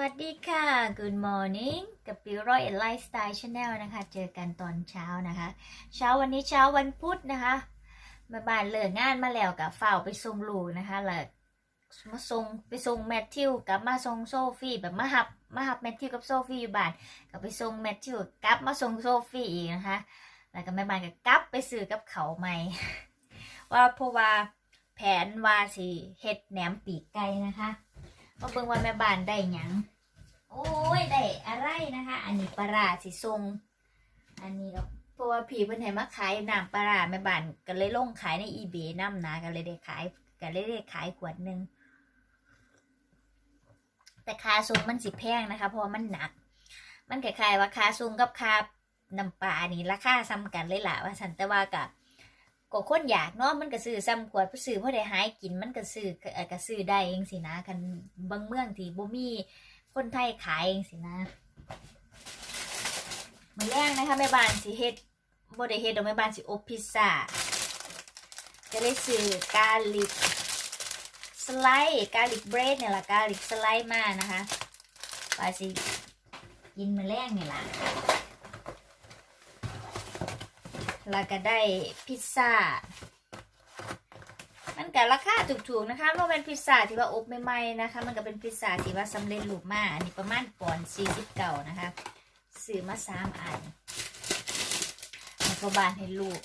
วัสดีค่ะ Good morning กับปิวร้อยไลฟ์สไตล์ชาแนลนะคะ เจอกันตอนเช้านะคะ เช้าวันนี้เช้าวันพุธนะคะม่บ้านเลิกงานมาแล้วกับฝ้าไปส่งลูกนะคะแล้วมาส่งไปส่งแมทธิวกับมาส่งโซฟี่แบบมาหับมาหับแมทธิวกับโซฟี่อยู่บ้านกับไปส่งแมทธิวกลับมาส่งโซฟี่อีกนะคะแล้วก็แม่บ้านก็กลับไปซื้อกับเขาใหม่ ว่าเพราะว่าแผนว่าสิเฮ็ดแหนมปีกไก่นะคะ มาเบิ่งว่าแม่บ้านได้หยัง โอ้ยได้อะไรนะคะ อันนี้ปลาร้าสิทรงอันนี้ก็เพราะว่าผีเพิ่นให้มาขายน้ำปลาร้าแม่บ้านก็เลยลงขายในอีเบน้ำนะก็เลยได้ขายก็เลยได้ขายขวดหนึ่งแต่คาซุงมันสิแพงนะคะ เพราะมันหนัก มันคล้ายๆว่าคาซุงกับคาน้ำปลานี่ราคาซ้ำกันเลยล่ะว่าสันแต่ว่ากับ ก็คนอยากเนาะมันก็ซื้อซ้ำขวดผู้ซื้อเพราะได้หายกินมันก็ซื้อก็ซื้อได้เองสินะคันบางเมืองที่บ่มีคนไทยขายเองสินะมื้อแรกนะคะแม่บ้านสิเฮ็ดบ่ได้เฮ็ดดอกแม่บ้านสิอบพิซซ่าจะเลยซื้อกาลิกสไลด์กาลิกเบรดเนี่ยล่ะกาลิกสไลด์มานะคะว่าสิกินมื้อแรกนี่ล่ะ แล้วก็ได้พิซซ่า มันก็ราคาถูกๆนะคะเพราะเป็นพิซซ่าที่ว่าอบใหม่ๆนะคะ มันก็เป็นพิซซ่าที่ว่าสำเร็จรูปมาอันนี้ประมาณปอนด์สี่สิบเก้านะคะซื้อมาสามอันแล้วก็บานให้ลูก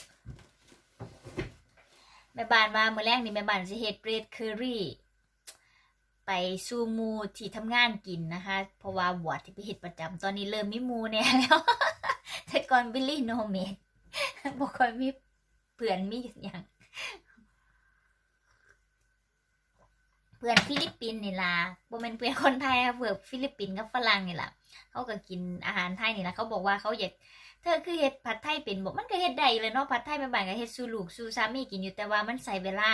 แม่บ้านว่าเมื่อแรกนี่แม่บ้านจะเฮ็ดเรดเคอรี่ไปสู่มูที่ทำงานกินนะคะ เพราะว่าบวชที่ไปเฮ็ดประจำตอนนี้เริ่มมีมูแน่แล้ว แต่ก่อนบิลลี่โนเมด บอกค่อยมีเพื่อนมีอย่างเพื่อนฟิลิปปินส์นี่ล่ะบ่เป็นเพื่อนคนไทยค่ะเพื่อนฟิลิปปินส์กับฝรั่งนี่ล่ะเขาก็กินอาหารไทยนี่ล่ะเขาบอกว่าเขาอยากเธอคือเฮ็ดผัดไทยเป็นบอกมันก็เฮ็ดได้เลยเนาะผัดไทยแม่บ้านก็เฮ็ดสู่ลูกสู่สามีกินอยู่แต่ว่ามันใส่เวลา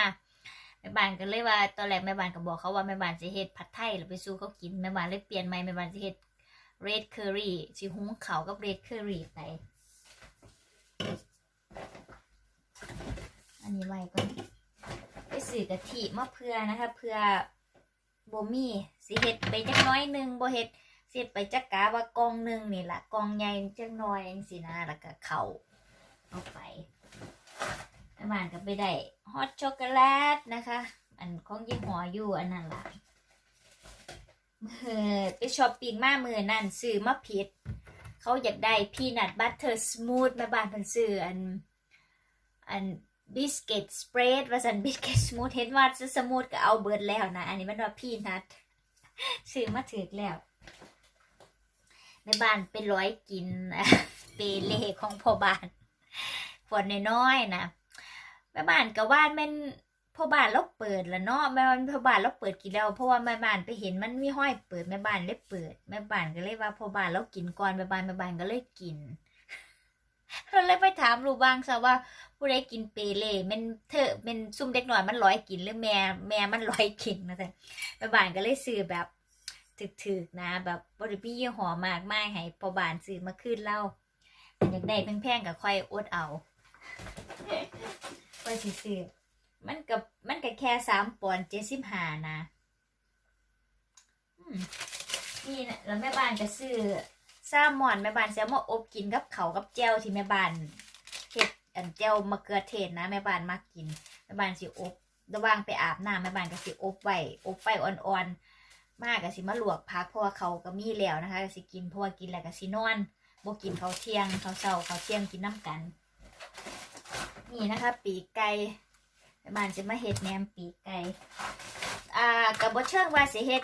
แม่บ้านก็เลยว่าตอนแรกแม่บ้านก็บอกเขาว่าแม่บ้านสิเฮ็ดผัดไทยแล้วไปสู่เขากินแม่บ้านเลยเปลี่ยนใหม่แม่บ้านสิเฮ็ด red curry สิหุงเขากับ red curry ไป อันนี้ไว้ก่อนไปซื้อกะทิมาเพื่อนะคะเพื่อบ่มีสิเฮ็ดไปจักน้อยหนึ่งบ่เฮ็ดสิเฮ็ดไปจักกะว่ากองหนึ่งนี่ละกองใหญ่จักน้อยจังซี่นะแล้วก็เข้าเอาไปแม่บ้านก็ไปได้ฮอตช็อกโกแลตนะคะ อันของยี่ห้ออยู่อันนั้นละเออไปช้อปปิ้งมามือนั่นซื้อมาผิดเขาอยากได้พีนัทบัตเตอร์สมูทแม่บ้านเพิ่นซื้ออันอัน บิสกิตสเปรดว่าสันบิสกิตสมูทเห็นว่าจะสมูทก็เอาเบิร์ดแล้วนะ อันนี้มันว่าพี่นัทซื้อมาถือแล้วในบ้านเป็นร้อยกินเปเล่ของพ่อบ้านฝนน้อยๆนะแม่บ้านก็ว่าแม่นพ่อบ้านเราเปิดล้วเนาะแม่บ้านพ่อบ้านเราเปิดกินแล้วเพราะว่าแม่บ้านไปเห็นมันมีห้อยเปิดแม่บ้านเลยเปิดแม่บ้านก็เลยว่าพ่อบ้านเรากินก่อนแม่บ้านแม่บ้านก็เลยกิน เราเลยไปถามลูกบ้างซะว่าผู้ใดกินเปเล่มันเธอเป็นซุ่มเด็กหน่อยมันร้อยกินหรือแม่แม่มันร้อยกินนะแต่แม่บ้านก็เลยซื้อแบบถึกๆนะ แบบบริปี้ยี่ห้อมากมายให้พอบานซื้อมาขึ้นเล่าอยากได้แพงๆก็ค่อยอดเอาค่อยซื้อมันกับมันก็แค่สามปอนเจ็ดสิบห้านะนี่นะแล้วแม่บ้านก็ซื้อ แซลมอนแม่บ้านแซลมอนอบกินกับเขากับแจวที่แม่บ้านเห็ดอันเจียวมะเขือเทศนะแม่บ้านมากกินแม่บ้านสิอบระว่างไปอาบน้ำแม่บ้านก็สิอบไว้อบไฟอ่อนๆ มากก็สิมาลวกพักเพราะว่าเขาก็มีแล้วนะคะก็สิกินเพราะว่ากินแล้วก็สินอนบกินเขาเที่ยงเขาวเช้าเขาเที่ยงกินน้ำกัน นี่นะคะ ปีกไก่แม่บ้านสิมาเฮ็ดแหนมปีกไก่อ่ากับบ่เชิงว่าสิเฮ็ด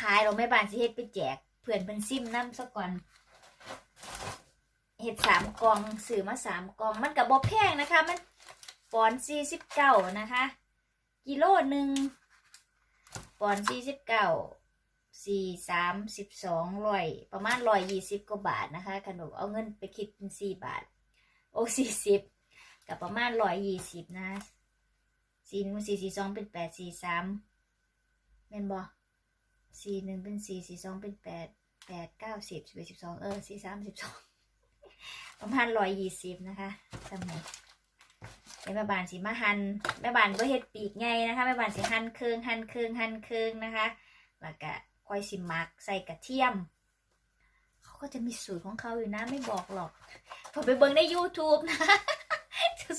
ขายหรอกแม่บ้านสิเฮ็ดไปแจก เพื่อนเพิ่นซิมน้ำซะก่อนเห็ดสามกองซื้อมาสามกอง มันกับบอแพงนะคะ มันปอนสี่สิบเก้านะคะ กิโลหนึ่งปอนสี่สิบเก้าสี่สามสิบสองร้อยประมาณร้อยยี่สิบกว่าบาทนะคะขนมเอาเงินไปคิดเป็นสี่บาท โอ้สี่สิบกับประมาณร้อยยี่สิบนะสี่หนึ่งสี่สี่สองเป็นแปดสี่สามเป็นบอ สี่หนึ่งเป็นสี่สี่สองเป็นแปดแปดเก้าสิบสิบเอ็ดสิบสองเออสี่สามสิบสองประมาณร้อยยี่สิบนะคะสมัยแม่บ้านสีมาหันแม่บ้านก็เฮ็ดปีกไงนะคะแม่บ้านสีหั่นเครื่องหั่นเครื่องหั่นเครื่องนะคะแล้วก็คอยสิมักใส่กระเทียมเขาก็จะมีสูตรของเขาอยู่นะไม่บอกหรอกพอไปเบิ่งใน YouTube นะ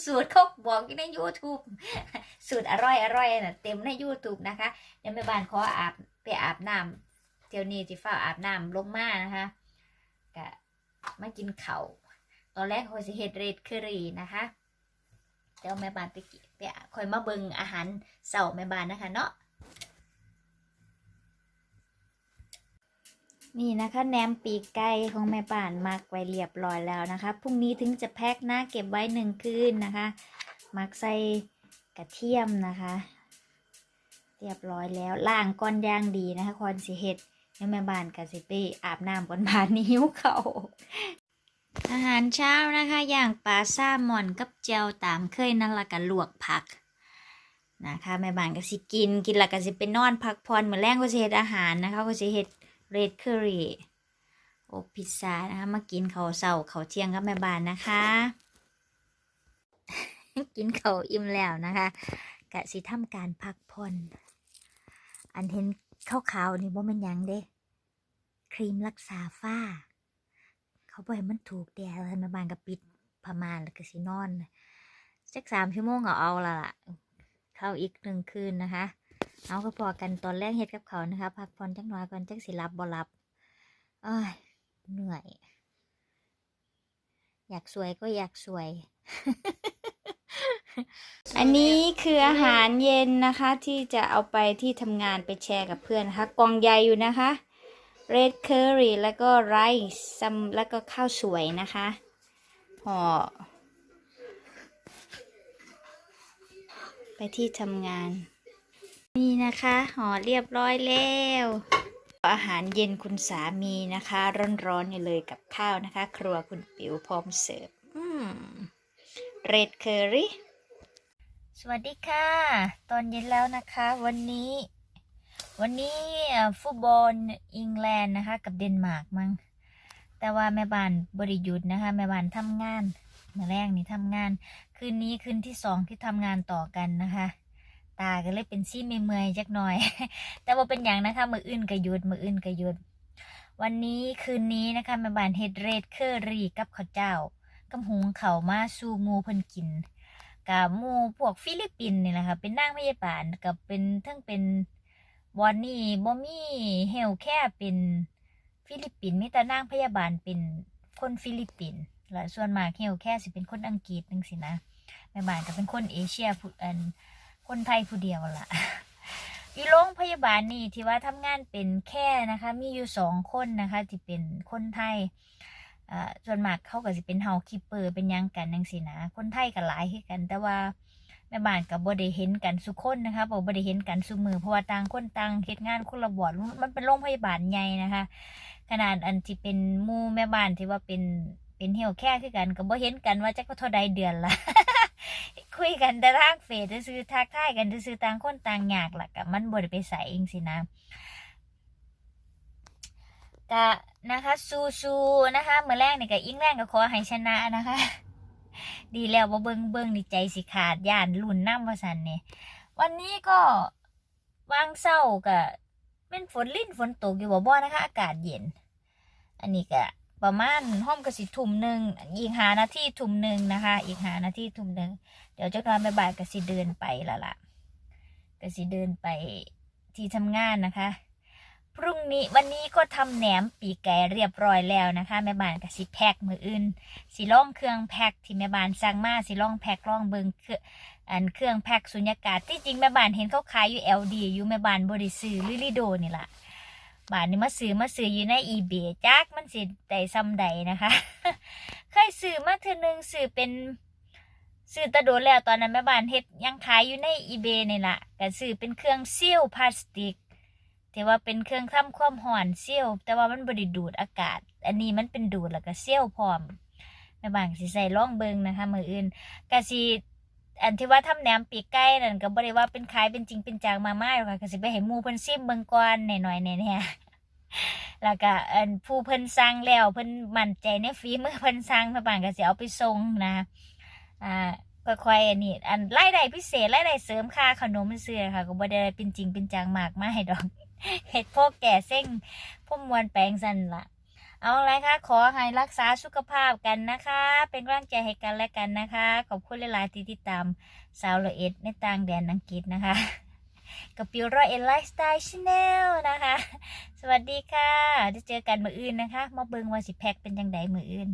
สูตรเขาบอกอยู่ใน YouTube สูตรอร่อยอร่อยน่ะเต็มใน YouTube นะคะเดี๋ยวแม่บ้านขออาบ ไปอาบน้ำเที่ยวนี้ที่ฝ้าอาบน้ำลงมานะคะกะมากินเขาวตอนแรกเขาสิเฮ็ดเรดเคอรี่นะคะเดี๋ยวแม่บ้านไปกินไปคอยมาเบิงอาหารเสาแม่บ้านนะคะเนาะนี่นะคะแหนมปีกไก่ของแม่บ้านมักไว้เรียบร้อยแล้วนะคะพรุ่งนี้ถึงจะแพ็คหนะเก็บไว้หนึ่งคืนนะคะ มักใส่กระเทียมนะคะ เรียบร้อยแล้วล้างก้อนย่างดีนะคะคอนสิเฮ็ดแม่บ้านกับสิไปอาบน้ำก่อนบานนิ้วเขาอาหารเช้านะคะ อย่างปลาซ่าหม่อนกับเจียวตามเคยนั่นละกันลวกผักนะคะแม่บ้านก็สิกินกินละก็สิไปนอนพักผ่อนเหมือนแรงก็สิเฮ็ดอาหารนะคะก็สิเฮ็ดเรดเคอรี่อบพิซซ่านะคะมากินข้าวเช้าข้าวเที่ยงกับแม่บ้านนะคะ กินข้าวอิ่มแล้วนะคะกะสิทำการพักผ่อน อันเห็นขาวๆนี่บ่แม่นยังเด้ ครีมรักษาฝ้า เขาบอกให้มันถูกแดดแล้วม่บ้านก็ปิดผ้าม่านแล้วก็สินอนสักสามชั่วโมงก็เอาละล่ะ เข้าอีกหนึ่งคืนนะคะ เอาก็พอกันตอนแรกเฮ็ดกับเขานะคะ พักผ่อนจักหน่อยก่อนจักสิรับบ่รับเอ้ยเหนื่อย อยากสวยก็อยากสวย อันนี้คืออาหารเย็นนะคะ ที่จะเอาไปที่ทำงานไปแชร์กับเพื่อนนะคะกองใหญ่อยู่นะคะ red curry แล้วก็ rice ซัมแล้วก็ข้าวสวยนะคะห่อไปที่ทำงาน นี่นะคะห่อเรียบร้อยแล้ว อาหารเย็นคุณสามีนะคะ ร้อนๆอยู่เลยกับข้าวนะคะ ครัวคุณปิ๋วพร้อมเสิร์ฟอืม red curry สวัสดีค่ะ ตอนเย็นแล้วนะคะ วันนี้ วันนี้ฟุตบอลอังกฤษนะคะ กับเดนมาร์กมั้งแต่ว่าแม่บ้านบริยุทธ์นะคะ แม่บ้านทำงานมื่แรกนี่ทำงาน คืนนี้คืนที่สองที่ทำงานต่อกันนะคะ ตาก็เลยเป็นซี่เมื่อยๆจักหน่อย แต่ว่าเป็นอย่างนะคะมืออื่นก็หยุดมืออื่นก็หยุดวันนี้คืนนี้นะคะแม่บ้านเฮดเรดเคอรี่กับข้าวเจ้ากับหุงเข่ามาสู่หมูเพิ่นกิน กับหมู่พวกฟิลิปปินส์นี่แหละค่ะเป็นนางพยาบาลกับเป็นทั้งเป็นวอนนี่บ่มีเฮลแค่เป็นฟิลิปปินส์มีแต่นางพยาบาลเป็นคนฟิลิปปินส์และส่วนมากเฮลแค่สิเป็นคนอังกฤษจังสินะแม่บ้านก็เป็นคนเอเชียผู้อันคนไทยผู้เดียวล่ะอีโรงพยาบาลนี่ที่ว่าทำงานเป็นแค่นะคะ มีอยู่สองคนนะคะที่เป็นคนไทย อ่าส่วนมากเขาก็สิเป็นเฮาคิปเปอร์เป็นยังกันจังซี่นะ คนไทยก็หลายคือกัน แต่ว่าแม่บ้านก็บ่ได้เห็นกันสุกคนนะคะบ่บ่ได้เห็นกันซุมือเพราะว่าต่างคนต่างเฮ็ดงานคนละบอดมันเป็นโรงพยาบาลใหญ่นะคะ ขนาดอันที่เป็นมู่แม่บ้านที่ว่าเป็นเป็นเฮลแค่คือกันก็บ่เห็นกันว่าจักเท่าใดเดือนละคุยกันแต่ทางเฟซซื่อทักทายกันซื่อต่างคนต่างยากล่ะก็มันบ่ได้ไปใส่เองสินะกะ นะคะสู้สู้นะคะเมื่อแรกนี่ก็อิงแรงก็ขอให้ชนะนะคะ ดีแล้วว่าเบิงเบิงนี่ใจสิขาดย่านลุ่นน้ำวสันเนี่ยวันนี้ก็วางเศร้ากับเป็นฝนลิ่นฝนตกอยู่บ่บ่นะคะ อากาศเย็น อันนี้ก็ประมาณห้อมกระสิทุ่มหนึ่งอีกหานาทีทุ่มหนึ่งนะคะ อีกหานาทีทุ่มหนึ่งเดี๋ยวเจ้านอนบ่ายๆก็สิเดินไปละละก็สิเดินไปที่ทำงานนะคะ พรุ่งนี้วันนี้ก็ทำแหนมปีกไก่เรียบร้อยแล้วนะคะ แม่บ้านกับสิแพ็คมืออื่นสิล่องเครื่องแพ็คที่แม่บ้านสั่งมาสิล่องแพ็คล่องเบิงครื่องอันเครื่องแพ็คสุญญากาศที่จริงแม่บ้านเห็นเขาขายอยู่ LD อยู่แม่บ้านบริซื้อลิลิโดนี่ละบ้านนี้มาซื้อมาซื้ออยู่ใน eBay จักมันสิได้ซ้ำใดนะคะ เคยซื้อมาเทือนึงซื้อเป็นซื้อตะโดนแล้วตอนนั้นแม่บ้านเฮ็ดยังขายอยู่ใน eBay นี่ละก็ซื้อเป็นเครื่องซีลพลาสติก ที่ว่าเป็นเครื่องทำความร้อนเซี่ยวแต่ว่ามันบริดูดอากาศ อันนี้มันเป็นดูดแล้วก็เซี่ยวพร้อมแม่บางสิใส่ล่องเบิงนะคะมืออื่นกะสิอันที่ว่าทำแหนมปีกไก่นั่นก็บ่ได้ว่าเป็นขายเป็นจริงเป็นจังมาม่าหรอกค่ะก็สิไปให้หมู่เพิ่นซิมเบิ่งก่อนหน่อยๆเนี่ยแล้วก็อันผู้เพิ่นสั่งแล้วเพิ่นมั่นใจในฝีมือเพิ่นสั่งแม่บางก็สิเอาไปส่งนะอ่าค่อยๆอันนี้อันรายได้พิเศษรายได้เสริมค่าขนมเสื้อค่ะก็บ่ได้เป็นจริงเป็นจังมากมายดอก เห็ดพ่อแก่เส้งพ่อมวนแปลงสันละเอาไรคะขอให้รักษาสุขภาพกันนะคะ เป็นกำลังใจให้กันและกันนะคะ ขอบคุณหลายๆที่ติดตามสาวละเอ็ดในต่างแดนอังกฤษนะคะ กับปิวรอเอ็นไลฟ์สไตล์ชาแนลนะคะ สวัสดีค่ะ จะเจอกันมืออื่นนะคะ มาเบิงว่าสิแพ็คเป็นยังไงมืออื่น